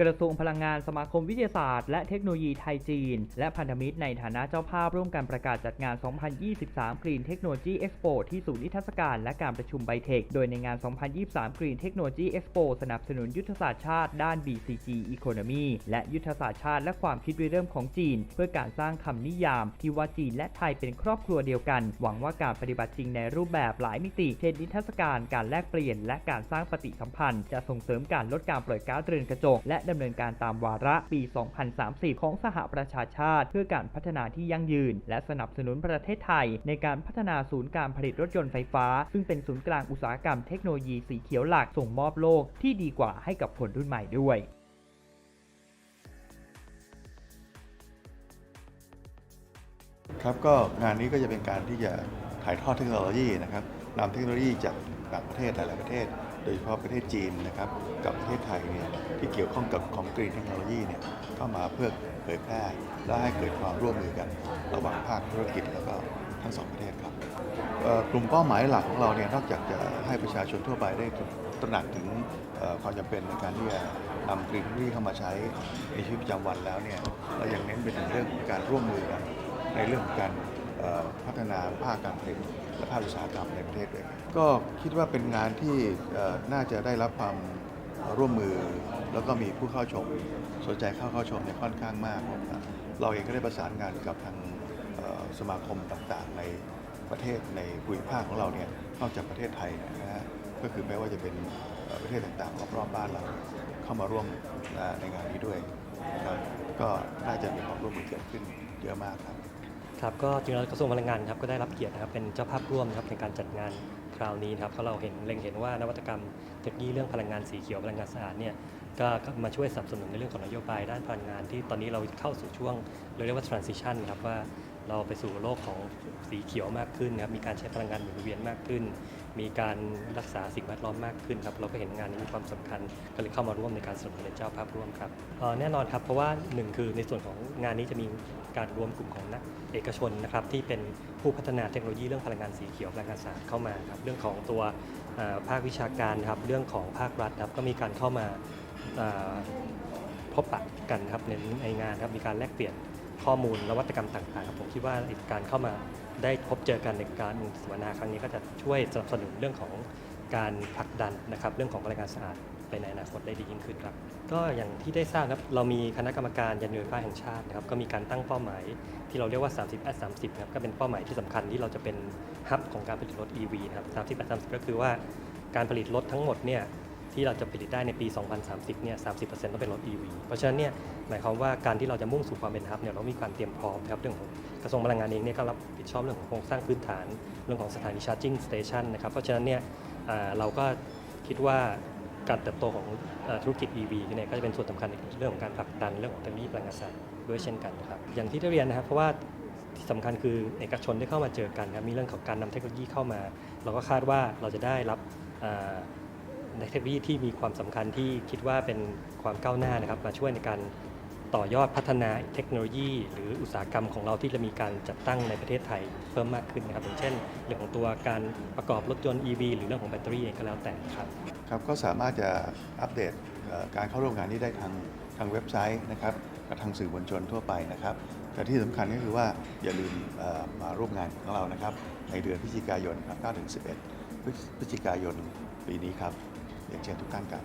กระทรวงพลังงานสมาคมวิทยาศาสตร์ และเทคโนโลยีไทยจีน และพันธมิตรในฐานะเจ้าภาพร่วมกันประกาศจัดงาน 2023 Green Technology Expo ที่ศูนย์นิทรรศการและการประชุมไบเทค โดยในงาน 2023 Green Technology Expo สนับสนุนยุทธศาสตร์ชาติด้าน BCG Economy และยุทธศาสตร์ชาติและความคิดริเริ่มของจีน เพื่อการสร้างคำนิยาม ที่ว่าจีนและไทยเป็นครอบครัวเดียวกัน หวังว่าการปฏิบัติจริงในรูปแบบหลายมิติ เช่นนิทรรศการการแลกเปลี่ยน และการสร้างปฏิสัมพันธ์ จะส่งเสริมการลดการปล่อยก๊าซเรือนกระจกและดำเนินการตามวาระปี 2030 ของสหประชาชาติ เพื่อการพัฒนาที่ยั่งยืน และสนับสนุนประเทศไทย ในการพัฒนาศูนย์การผลิตรถยนต์ไฟฟ้า ซึ่งเป็นศูนย์กลางอุตสาหกรรมเทคโนโลยีสีเขียวหลักส่งมอบโลกที่ดีกว่าให้กับคนรุ่นใหม่ด้วยครับก็งานนี้ก็จะเป็นการที่จะถ่ายทอดเทคโนโลยีนะครับนำเทคโนโลยีจากต่างประเทศหลาย ๆ ประเทศ ดยเฉพาะประเทศจีนนะครับกับประเทศไทยเนี่ยที่เกี่ยวข้องกับของกรีนเทคโนโลยีเนี่ยเข้ามาเพื่อเผยแพร่และให้เกิดความร่วมมือกัน ระหว่างภาคธุรกิจแล้วก็ทั้งสองประเทศครับกลุ่มเป้าหมายหลักของเราเนี่ยนอกจากจะให้ประชาชนทั่วไปได้ตระหนักถึงความจำเป็นในการที่จะนำกรีนเทคโนโลยีเข้ามาใช้ในชีวิตประจำวันแล้วเนี่ยเรายังเน้นไปถึงเรื่องการร่วมมือกันในเรื่องของการ พัฒนาภาคการผลิตและภาคอุตสาหกรรมในประเทศด้วยก็คิดว่าเป็นงานที่น่าจะได้รับความร่วมมือ แล้วก็มีผู้เข้าชม สนใจเข้าเข้าชมเนี่ยค่อนข้างมากครับเราเองก็ได้ประสานงานกับทางสมาคมต่างๆในประเทศในภูมิภาคของเราเนี่ยนอกจากประเทศไทยนะฮะก็คือแม้ว่าจะเป็นประเทศต่างๆรอบๆบ้านเราเข้ามาร่วมในงานนี้ด้วยนะครับก็น่าจะมีความร่วมมือเกิดขึ้นเยอะมากครับ ครับก็จริงแล้วกระทรวงพลังงานครับก็ได้รับเกียรตินะครับเป็นเจ้าภาพร่วมนะครับในการจัดงานคราวนี้นะครับเพราะเราเห็นเล็งเห็นว่านวัตกรรมเทคโนโลยีเรื่องพลังงานสีเขียวพลังงานสะอาดเนี่ยก็มาช่วยสนับสนุนในเรื่องของนโยบายด้านพลังงานที่ตอนนี้เราเข้าสู่ช่วงเราเรียกว่า transition ครับว่าเราไปสู่โลกของสีเขียวมากขึ้นนะครับมีการใช้พลังงานหมุนเวียนมากขึ้น มีการรักษาสิ่งแวดล้อมมากขึ้นครับ เราก็เห็นงานนี้มีความสำคัญ ก็เลยเข้ามาร่วมในการสนับสนุนเจ้าภาพร่วมครับแน่นอนครับ เพราะว่าหนึ่งคือในส่วนของงานนี้จะมีการรวมกลุ่มของนักเอกชนนะครับที่เป็นผู้พัฒนาเทคโนโลยีเรื่องพลังงานสีเขียวพลังงานสะอาดเข้ามาครับเรื่องของตัวภาควิชาการครับเรื่องของภาครัฐครับก็มีการเข้ามาพบปะกันครับในในงานครับมีการแลกเปลี่ยน ข้อมูลนวัตกรรมต่างๆครับผมคิดว่าการเข้ามาได้พบเจอกันในการสัมมนาครั้งนี้ก็จะช่วยสนับสนุนเรื่องของการผลักดันนะครับเรื่องของพลังงานสะอาดไปในอนาคตได้ดียิ่งขึ้นครับ ก็อย่างที่ได้ทราบครับเรามีคณะกรรมการยานยนต์ไฟแห่งชาตินะครับก็มีการตั้งเป้าหมายที่เราเรียกว่า 30 at 30ครับก็เป็นเป้าหมายที่สำคัญที่เราจะเป็นฮับของการผลิตรถ EV นะครับ30 at 30 ก็คือว่าการผลิตรถทั้งหมดเนี่ย ที่เราจะผลิตได้ในปี 2030 เนี่ย 30%ต้องเป็นรถ EV เพราะฉะนั้นเนี่ย หมายความว่าการที่เราจะมุ่งสู่ความเป็นฮับเนี่ย เรามีความเตรียมพร้อมนะครับ เรื่องของกระทรวงพลังงานเองเนี่ยก็รับผิดชอบเรื่องของโครงสร้างพื้นฐาน เรื่องของสถานีชาร์จิ่งสเตชันนะครับ เพราะฉะนั้นเนี่ยเราก็คิดว่าการเติบโตของธุรกิจ EV เนี่ยก็จะเป็นส่วนสำคัญในเรื่องของการผลักดันเรื่องของเทคโนโลยีพลังงานสะอาดด้วยเช่นกันนะครับ อย่างที่ได้เรียนนะครับ เพราะว่าที่สำคัญคือเอกชนได้เข้ามาเจอกันครับมีเรื่องของการนำเทคโนโลยีเข้ามา เราก็คาดว่าเราจะได้รับ เทคโนโลยีที่มีความสำคัญที่คิดว่าเป็นความก้าวหน้านะครับมาช่วยในการต่อยอดพัฒนาเทคโนโลยี หรืออุตสาหกรรมของเราที่จะมีการจัดตั้งในประเทศไทยเพิ่มมากขึ้นนะครับอย่างเช่น เรื่องของตัวการประกอบรถยนต์ EV หรือเรื่องของแบตเตอรี่เองก็แล้วแต่ครับครับก็สามารถจะอัปเดตการเข้าร่วมงานนี้ได้ทางทางเว็บไซต์นะครับกับทางสื่อมวลชนทั่วไปนะครับ แต่ที่สำคัญก็คือว่าอย่าลืมมาร่วมงานของเรานะครับในเดือนพฤศจิกายนครับ9ถึง11พฤศจิกายนปีนี้ครับ เรียนเชิญทุกท่านครับ